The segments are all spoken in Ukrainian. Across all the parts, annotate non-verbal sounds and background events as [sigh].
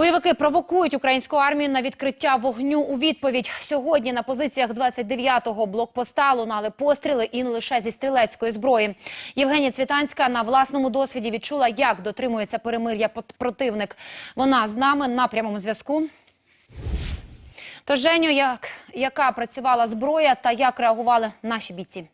Бойовики провокують українську армію на відкриття вогню у відповідь. Сьогодні на позиціях 29-го блокпоста лунали постріли і не лише зі стрілецької зброї. Євгенія Цвітанська на власному досвіді відчула, як дотримується перемир'я противник. Вона з нами на прямому зв'язку. Тож, Женю, як, яка працювала зброя та як реагували наші бійці?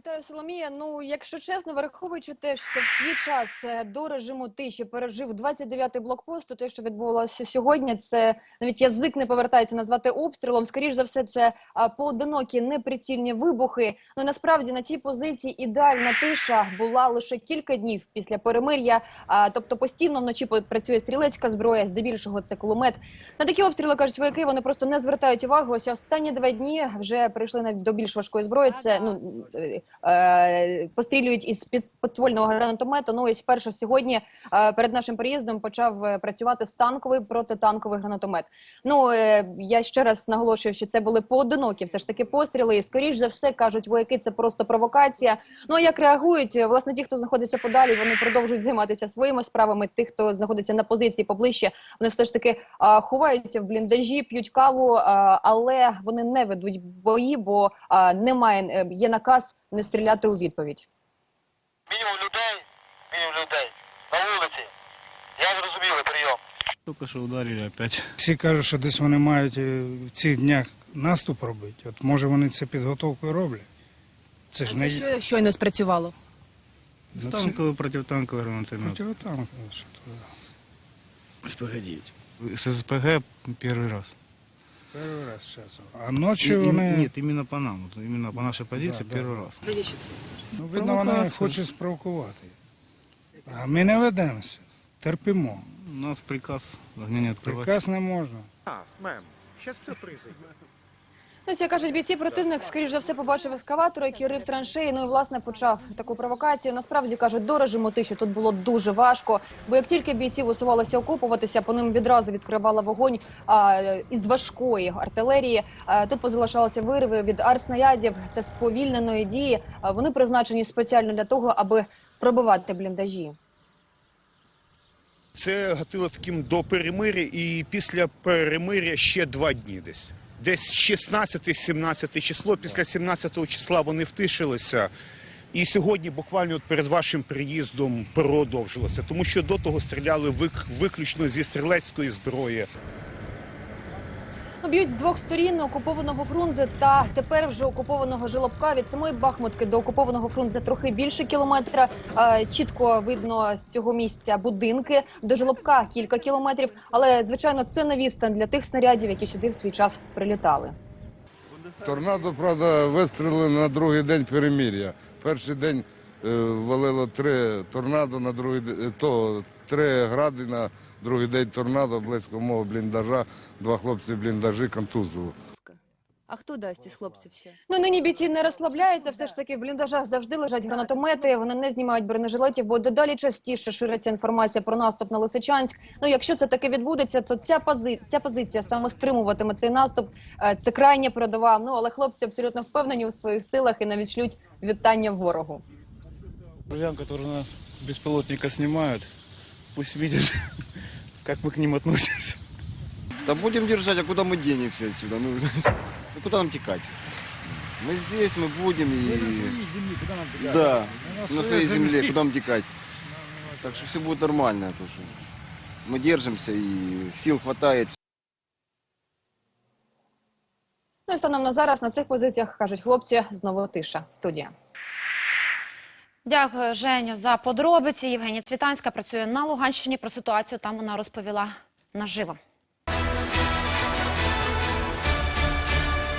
Вітаю, Соломія. Ну, якщо чесно, враховуючи те, що в свій час е, до режиму тиші пережив 29-й блокпост, то те, що відбувалося сьогодні, це навіть язик не повертається назвати обстрілом. Скоріш за все, це поодинокі неприцільні вибухи. Ну насправді на цій позиції ідеальна тиша була лише кілька днів після перемир'я. Тобто постійно вночі працює стрілецька зброя, здебільшого це кулемет. На такі обстріли кажуть вояки, вони просто не звертають увагу. Ось останні два дні вже прийшли навіть до більш важкої зброї. Це ну пострілюють із під підствольного гранатомету. Ну ось вперше сьогодні е, перед нашим приїздом почав е, працювати станковий протитанковий гранатомет. Ну е, я ще раз наголошую, що це були поодинокі все ж таки постріли. І скоріш за все кажуть вояки, це просто провокація. Ну як реагують Е, власне ті, хто знаходиться подалі, вони продовжують займатися своїми справами. Тих, хто знаходиться на позиції поближче, вони все ж таки ховаються в бліндажі, п'ють каву, але вони не ведуть бої, бо немає е, є наказ не стріляти у відповідь. Мінімум людей, мінімум людей на вулиці. Я зрозумілий прийом. Только что ударили опять. Всі кажуть, що десь вони мають е, в цих днях наступ робити. От може вони це підготовкою роблять. Це ж не Що щойно спрацювало? Ну, це- Танковый, противотанковый гранатомет. противотанкове, що то. Погодите. С СПГ первый раз. Перший раз сейчас. А ночі И- и- вони, Нет, именно по нам. Вот именно по нашей позиции Да, да. первый раз. Ну, видно, вона провокація. хочуть спровокувати. А ми не ведемося, терпимо. У нас приказ огня не открывать. Приказ не можна. Ну, ось, як кажуть бійці, противник, скоріш за все, побачив ескаватор, який рив траншеї. Ну і власне почав таку провокацію. Насправді кажуть, до режиму тиші тут було дуже важко. Бо як тільки бійці висувалися окупуватися, по ним відразу відкривала вогонь а, із важкої артилерії. А, тут позалишалися вириви від артснарядів. Це сповільненої дії. А, вони призначені спеціально для того, аби пробивати бліндажі. Це гатило таким до перемиря, і після перемиря ще два дні десь. Десь 16-17 число, після 17 числа вони втишилися. І сьогодні, буквально перед вашим приїздом, продовжилося. Тому що до того стріляли вик- виключно зі стрілецької зброї. Ну, Б'ють з двох сторін окупованого Фрунзе та тепер вже окупованого Жилобка. Від самої Бахмутки до окупованого Фрунзе трохи більше кілометра. Е, Чітко видно з цього місця будинки. До Жилобка кілька кілометрів. Але звичайно, це не для тих снарядів, які сюди в свій час прилітали. Торнадо, правда, вистрілили на другий день перемір'я. Перший день валило три торнадо, на другий е, то три гради на другий день торнадо близько мого бліндажа. Два хлопці бліндажі контузили. А хто дасть із хлопців ще? Ну нині бійці не розслабляються. Все ж таки в бліндажах завжди лежать гранатомети. Вони не знімають бронежилетів, бо дедалі частіше шириться інформація про наступ на Лисичанськ. Ну якщо це таки відбудеться, то ця пози... ця позиція саме стримуватиме цей наступ. Е, Це крайня передова. Ну але хлопці абсолютно впевнені у своїх силах і навіть шлють вітання ворогу. Друзьям, которые нас с беспилотника снимают, пусть видят, [laughs] как мы к ним относимся. Да будем держать, а куда мы денемся отсюда? Ну, [laughs] ну, куда нам текать? Мы здесь, мы будем и... Да, на своей земле, куда нам текать? [laughs] Так что все будет нормально. То, что мы держимся и сил хватает. Ну і станом на зараз на цих позиціях кажуть хлопці знову тиша. Студія. Дякую, Женю, за подробиці. Євгенія Цвітанська працює на Луганщині. Про ситуацію там вона розповіла наживо.